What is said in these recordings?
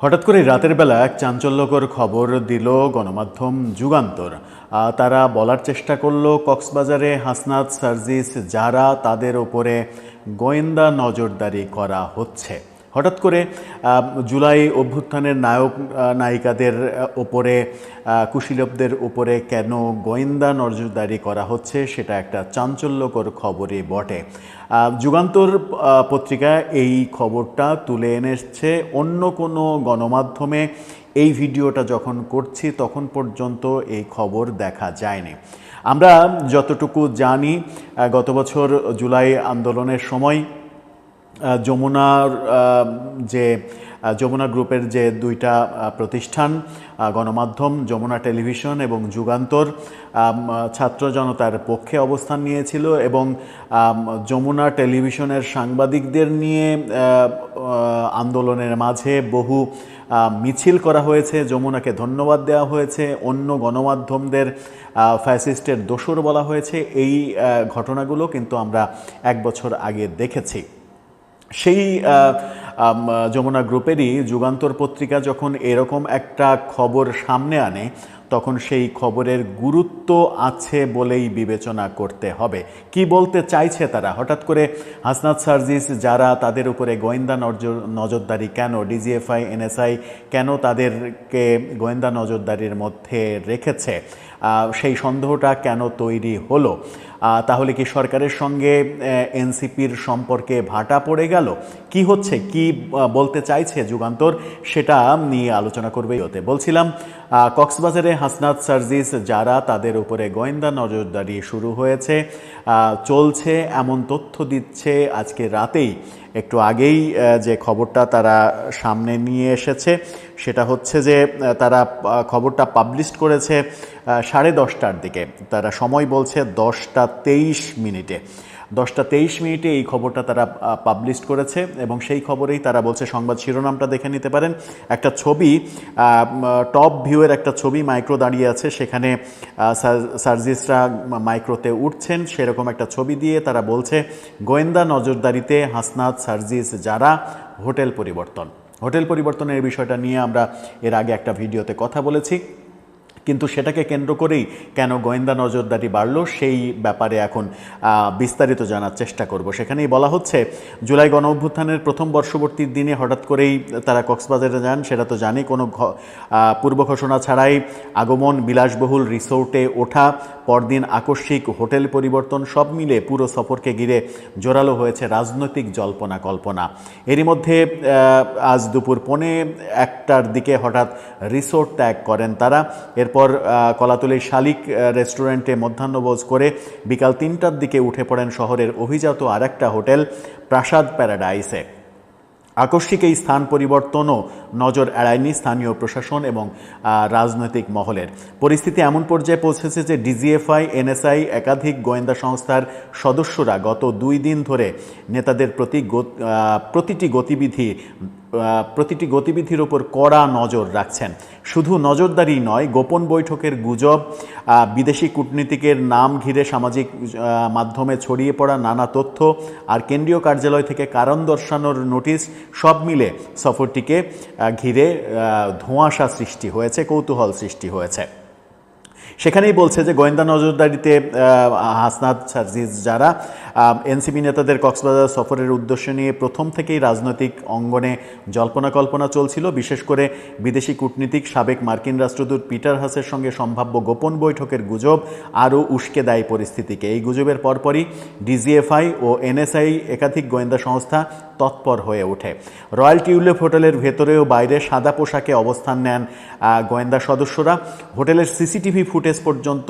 হঠাৎ করে রাতের বেলা এক চাঞ্চল্যকর খবর দিল গণমাধ্যম যুগান্তর। তারা বলার চেষ্টা করল, কক্সবাজারে হাসনাত সার্জিস যারা তাদের ওপরে গোয়েন্দা নজরদারি করা হচ্ছে। হঠাৎ করে জুলাই অভ্যুত্থানের নায়ক নায়িকাদের ওপরে কুশীলবদের উপরে কেন গোয়েন্দা নজরদারি করা হচ্ছে সেটা একটা চাঞ্চল্যকর খবরই বটে। যুগান্তর পত্রিকা এই খবরটা তুলে এনেছে। অন্য কোনো গণমাধ্যমে এই ভিডিওটা যখন করছি তখন পর্যন্ত এই খবর দেখা যায়নি। আমরা যতটুকু জানি গত বছর জুলাই আন্দোলনের সময় যমুনার যে যমুনা গ্রুপের যে দুইটা প্রতিষ্ঠান গণমাধ্যম, যমুনা টেলিভিশন এবং যুগান্তর ছাত্র জনতার পক্ষে অবস্থান নিয়েছিল এবং যমুনা টেলিভিশনের সাংবাদিকদের নিয়ে আন্দোলনের মাঝে বহু মিছিল করা হয়েছে, যমুনাকে ধন্যবাদ দেওয়া হয়েছে, অন্য গণমাধ্যমদের ফ্যাসিস্টের দোসর বলা হয়েছে। এই ঘটনাগুলো কিন্তু আমরা এক বছর আগে দেখেছি। সেই যমুনা গ্রুপেরই যুগান্তর পত্রিকা যখন এরকম একটা খবর সামনে আনে, তখন সেই খবরের গুরুত্ব আছে বলেই বিবেচনা করতে হবে। কি বলতে চাইছে তারা? হঠাৎ করে হাসনাত সার্জিস, যারা তাদের উপরে গোয়েন্দা নজর নজরদারি কেন, ডিজিএফআই, এনএসআই কেন তাদেরকে গোয়েন্দা নজরদারির মধ্যে রেখেছে? সেই সন্দেহটা কেন তৈরি হলো? তাহলে কি সরকারের সঙ্গে এনসিপির সম্পর্কে ভাটা পড়ে গেল? কি হচ্ছে? কি বলতে চাইছে যুগান্তর? সেটা নিয়ে আলোচনা করবে ওতে বলছিলাম কক্সবাজারে হাসনাত সার্জিস যারা, তাদের উপরে গোয়েন্দা নজরদারি শুরু হয়েছে। চলছে এমন তথ্য দিচ্ছে আজকে রাতেই। একটু আগেই যে খবরটা তারা সামনে নিয়ে এসেছে, সেটা হচ্ছে যে তারা খবরটা পাবলিশ করেছে সাড়ে দশটার দিকে। তারা সময় বলছে দশটা তেইশ মিনিটে। দশটা তেইশ মিনিটে এই খবরটা তারা পাবলিশ করেছে এবং সেই খবরেই তারা বলছে সংবাদ শিরোনামটা দেখে নিতে পারেন। একটা ছবি টপ ভিউয়ের একটা ছবি মাইক্রো দাঁড়িয়ে আছে। সেখানে সার্জিসরা মাইক্রোতে উঠছেন। সেরকম একটা ছবি দিয়ে তারা বলছে, গোয়েন্দা নজরদারিতে হাসনাত, সার্জিস যারা হোটেল পরিবর্তন। হোটেল পরিবর্তনের বিষয়টা নিয়ে আমরা এর আগে একটা ভিডিওতে কথা বলেছি। কিন্তু সেটাকে কেন্দ্র করেই কেন গোয়েন্দা নজরদারি বাড়ল, সেই ব্যাপারে এখন বিস্তারিত জানার চেষ্টা করব। সেখানেই বলা হচ্ছে, জুলাই গণ অভ্যুত্থানের প্রথম বর্ষবর্তীর দিনে হঠাৎ করেই তারা কক্সবাজারে যান। সেটা তো জানি, কোনো পূর্ব ঘোষণা ছাড়াই আগমন, বিলাসবহুল রিসোর্টে ওঠা পরদিন আকস্মিক হোটেল পরিবর্তন সব মিলে পুরো সফরকে ঘিরে জোরালো হয়েছে রাজনৈতিক জল্পনা কল্পনা। এরই মধ্যে আজ দুপুর পৌনে একটার দিকে হঠাৎ রিসোর্ট ত্যাগ করেন তারা। এরপর কলাতলির শালিক রেস্টুরেন্টে মধ্যাহ্নভোজ করে বিকাল তিনটার দিকে উঠে পড়েন শহরের অভিজাত আরেকটা হোটেল, প্রাসাদ প্যারাডাইসে। আকস্মিক এই স্থান পরিবর্তনও নজর এড়ায়নি স্থানীয় প্রশাসন এবং রাজনৈতিক মহলের। পরিস্থিতি এমন পর্যায়ে পৌঁছেছে যে ডিজিএফআই, এনএসআই, একাধিক গোয়েন্দা সংস্থার সদস্যরা গত দুই দিন ধরে নেতাদের প্রতি প্রতিটি গতিবিধি প্রতিটি গতিবিধির ওপর কড়া নজর রাখছেন। শুধু নজরদারি নয়, গোপন বৈঠকের গুজব বিদেশি কূটনীতিকের নাম ঘিরে সামাজিক মাধ্যমে ছড়িয়ে পড়া নানা তথ্য আর কেন্দ্রীয় কার্যালয় থেকে কারণ দর্শানোর নোটিশ সব মিলে সফরটিকে ঘিরে ধোঁয়াশা সৃষ্টি হয়েছে, কৌতূহল সৃষ্টি হয়েছে। সেখানেই বলছে যে গোয়েন্দা নজরদারিতে হাসনাত সার্জিস যারা এনসিপি নেতাদের কক্সবাজার সফরের উদ্দেশ্য নিয়ে প্রথম থেকেই রাজনৈতিক অঙ্গনে জল্পনা কল্পনা চলছিল। বিশেষ করে বিদেশি কূটনীতিক সাবেক মার্কিন রাষ্ট্রদূত পিটার হাসের সঙ্গে সম্ভাব্য গোপন বৈঠকের গুজব আরও উস্কে দেয় পরিস্থিতিকে। এই গুজবের পরপরই ডিজিএফআই ও এনএসআই একাধিক গোয়েন্দা সংস্থা তৎপর হয়ে ওঠে। রয়্যাল টিউলিপ হোটেলের ভেতরে ও বাইরে সাদা পোশাকে অবস্থান নেন গোয়েন্দা সদস্যরা। হোটেলের সিসিটিভি ফুটেজ পর্যন্ত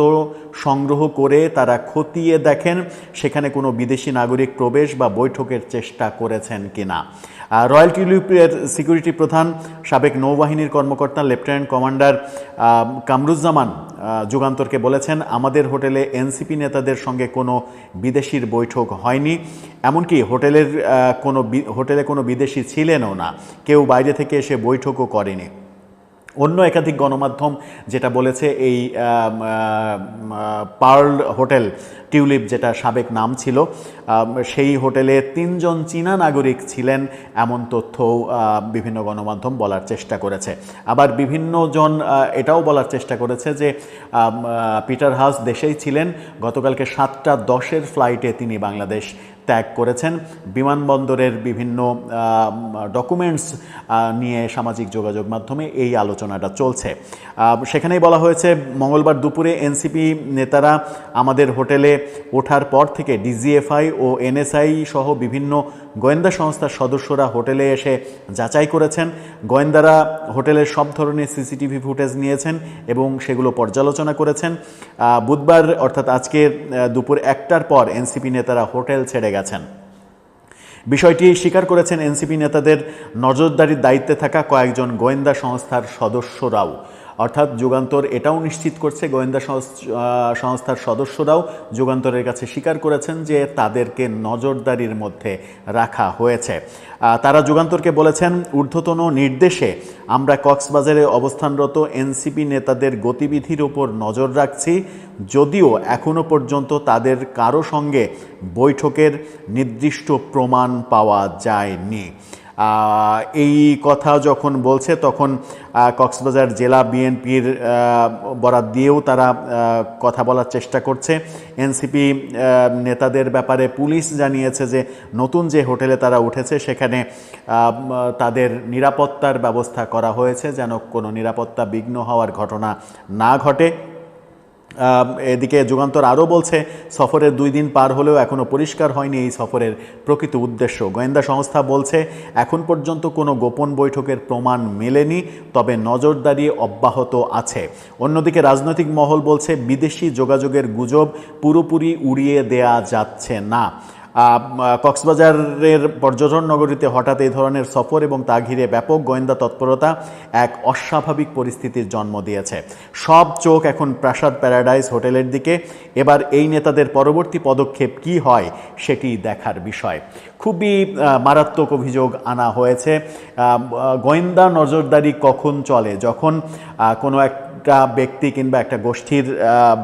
সংগ্রহ করে তারা খতিয়ে দেখেন সেখানে কোনো বিদেশি নাগরিক প্রবেশ বা বৈঠকের চেষ্টা করেছেন কিনা। রয়্যাল টিউলিপের সিকিউরিটি প্রধান, সাবেক নৌবাহিনীর কর্মকর্তা, লেফটেন্যান্ট কমান্ডার কামরুজ্জামান যুগান্তরকে বলেছেন, আমাদের হোটেলে এনসিপি নেতাদের সঙ্গে কোনো বিদেশির বৈঠক হয়নি। এমনকি হোটেলের কোনো হোটেলে কোনো বিদেশি ছিলেনও না। কেউ বাইরে থেকে এসে বৈঠকও করেনি। অন্য একাধিক গণমাধ্যম যেটা বলেছে এই পার্ল হোটেল, টিউলিপ যেটা সাবেক নাম ছিল সেই হোটেলে তিনজন চীনা নাগরিক ছিলেন এমন তথ্যও বিভিন্ন গণমাধ্যম বলার চেষ্টা করেছে। আবার বিভিন্নজন এটাও বলার চেষ্টা করেছে যে পিটার হাস দেশেই ছিলেন। গতকালকে সাতটা দশের ফ্লাইটে তিনি বাংলাদেশ ত্যাগ করেছেন। বিমানবন্দরের বিভিন্ন ডকুমেন্টস নিয়ে সামাজিক যোগাযোগ মাধ্যমে এই আলোচনাটা চলছে। সেখানেই বলা হয়েছে, মঙ্গলবার দুপুরে এনসিপি নেতারা আমাদের হোটেলে ওঠার পর থেকে ডিজিএফআই ও এনএসআই সহ বিভিন্ন গোয়েন্দা সংস্থার সদস্যরা হোটেলে এসে যাচাই করেছেন। গোয়েন্দারা হোটেলের সব ধরনের সিসিটিভি ফুটেজ নিয়েছেন এবং সেগুলো পর্যালোচনা করেছেন। বুধবার, অর্থাৎ আজকে দুপুর একটার পর এনসিপি নেতারা হোটেল ছেড়ে গেছেন। বিষয়টি স্বীকার করেছেন এনসিপি নেতাদের নজরদারির দায়িত্বে থাকা কয়েকজন গোয়েন্দা সংস্থার সদস্যরাও। অর্থাৎ যুগান্তর এটাও নিশ্চিত করছে, গোয়েন্দা সংস্থার সদস্যরাও যুগান্তরের কাছে স্বীকার করেছেন যে তাদেরকে নজরদারির মধ্যে রাখা হয়েছে। তারা যুগান্তরকে বলেছেন, ঊর্ধ্বতন নির্দেশে আমরা কক্সবাজারে অবস্থানরত এনসিপি নেতাদের গতিবিধির ওপর নজর রাখছি। যদিও এখনও পর্যন্ত তাদের কারও সঙ্গে বৈঠকের নির্দিষ্ট প্রমাণ পাওয়া যায়নি। এই কথা যখন বলছে, তখন কক্সবাজার জেলা বিএনপির বরাত দিয়েও তারা কথা বলার চেষ্টা করছে। এনসিপি নেতাদের ব্যাপারে পুলিশ জানিয়েছে যে, নতুন যে হোটেলে তারা উঠেছে, সেখানে তাদের নিরাপত্তার ব্যবস্থা করা হয়েছে, যেন কোনো নিরাপত্তা বিঘ্ন হওয়ার ঘটনা না ঘটে। এদিকে যুগান্তর আরও বলছে, সফরের দুই দিন পার হলেও এখনও পরিষ্কার হয়নি এই সফরের প্রকৃত উদ্দেশ্য। গোয়েন্দা সংস্থা বলছে, এখন পর্যন্ত কোনো গোপন বৈঠকের প্রমাণ মেলেনি, তবে নজরদারি অব্যাহত আছে। অন্যদিকে রাজনৈতিক মহল বলছে, বিদেশি যোগাযোগের গুজব পুরোপুরি উড়িয়ে দেয়া যাচ্ছে না। কক্সবাজারের পর্যটন নগরীতে হঠাৎ এই ধরনের সফর এবং তা ঘিরে ব্যাপক গোয়েন্দা তৎপরতা এক অস্বাভাবিক পরিস্থিতির জন্ম দিয়েছে। সব চোখ এখন প্রাসাদ প্যারাডাইস হোটেলের দিকে। এবার এই নেতাদের পরবর্তী পদক্ষেপ কি হয় সেটি দেখার বিষয়। খুবই মারাত্মক অভিযোগ আনা হয়েছে। গোয়েন্দা নজরদারি কখন চলে? যখন কোনো একটা ব্যক্তি কিংবা একটা গোষ্ঠীর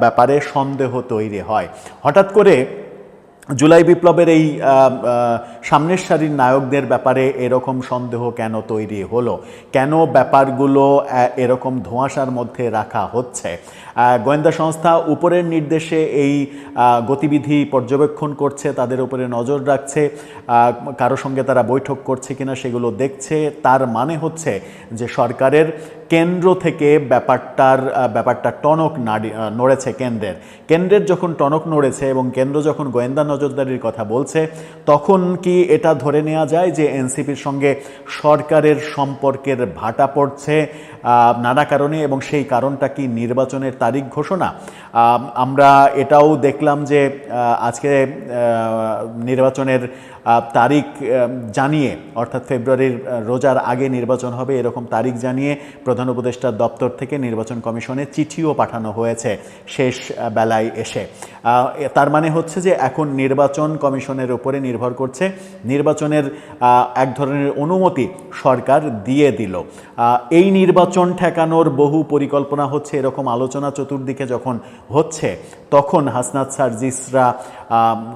ব্যাপারে সন্দেহ তৈরি হয়। হঠাৎ করে জুলাই বিপ্লবের এই সামনের সারির নায়কদের ব্যাপারে এরকম সন্দেহ কেন তৈরি হলো? কেন ব্যাপারগুলো এরকম ধোঁয়াশার মধ্যে রাখা হচ্ছে? গোয়েন্দা সংস্থা উপরের নির্দেশে এই গতিবিধি পর্যবেক্ষণ করছে, তাদের উপরে নজর রাখছে কারও সঙ্গে তারা বৈঠক করছে কিনা সেগুলো দেখছে, তার মানে হচ্ছে যে সরকারের কেন্দ্র থেকে ব্যাপারটার ব্যাপারটা টনক নাড়ি নড়েছে কেন্দ্রের। কেন্দ্রের যখন টনক নড়েছে এবং কেন্দ্র যখন গোয়েন্দা নজরদারির কথা বলছে, তখন কি এটা ধরে নেওয়া যায় যে এনসিপির সঙ্গে সরকারের সম্পর্কের ভাটা পড়ছে নানা কারণে এবং সেই কারণটা কি নির্বাচনের তারিখ ঘোষণা? আমরা এটাও দেখলাম যে আজকে নির্বাচনের তারিখ জানিয়ে, অর্থাৎ ফেব্রুয়ারির রোজার আগে নির্বাচন হবে, এরকম তারিখ জানিয়ে প্রধান উপদেষ্টার দপ্তর থেকে নির্বাচন কমিশনে চিঠিও পাঠানো হয়েছে শেষ বেলায় এসে। তার মানে হচ্ছে যে এখন নির্বাচন কমিশনের উপরে নির্ভর করছে, নির্বাচনের এক ধরনের অনুমতি সরকার দিয়ে দিল। এই নির্বাচন ঠেকানোর বহু পরিকল্পনা হচ্ছে, এরকম আলোচনা চতুর্দিকে যখন হচ্ছে, তখন হাসনাত সার্জিসরা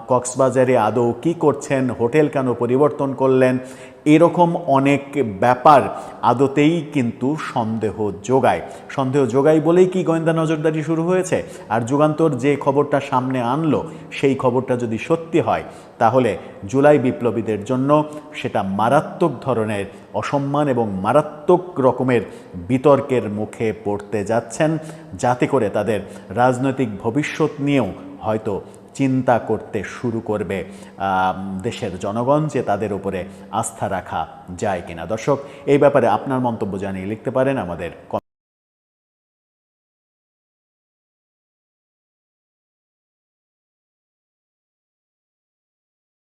কক্সবাজারে আদৌ কি করছেন? হোটেল কেন পরিবর্তন করলেন? এরকম অনেক ব্যাপার আদতেই কিন্তু সন্দেহ যোগায়। সন্দেহ যোগায় বলেই কি গোয়েন্দা নজরদারি শুরু হয়েছে? আর যুগান্তর যে খবরটা সামনে আনলো, সেই খবরটা যদি সত্যি হয়, তাহলে জুলাই বিপ্লবীদের জন্য সেটা মারাত্মক ধরনের অসম্মান এবং মারাত্মক রকমের বিতর্কের মুখে পড়তে যাচ্ছেন। যাতে করে তাদের রাজনৈতিক ভবিষ্যৎ নিয়েও হয়তো চিন্তা করতে শুরু করবে দেশের জনগণ যে তাদের উপরে আস্থা রাখা যায় কিনা। দর্শক, এই ব্যাপারে আপনার মন্তব্য জানিয়ে লিখতে পারেন আমাদের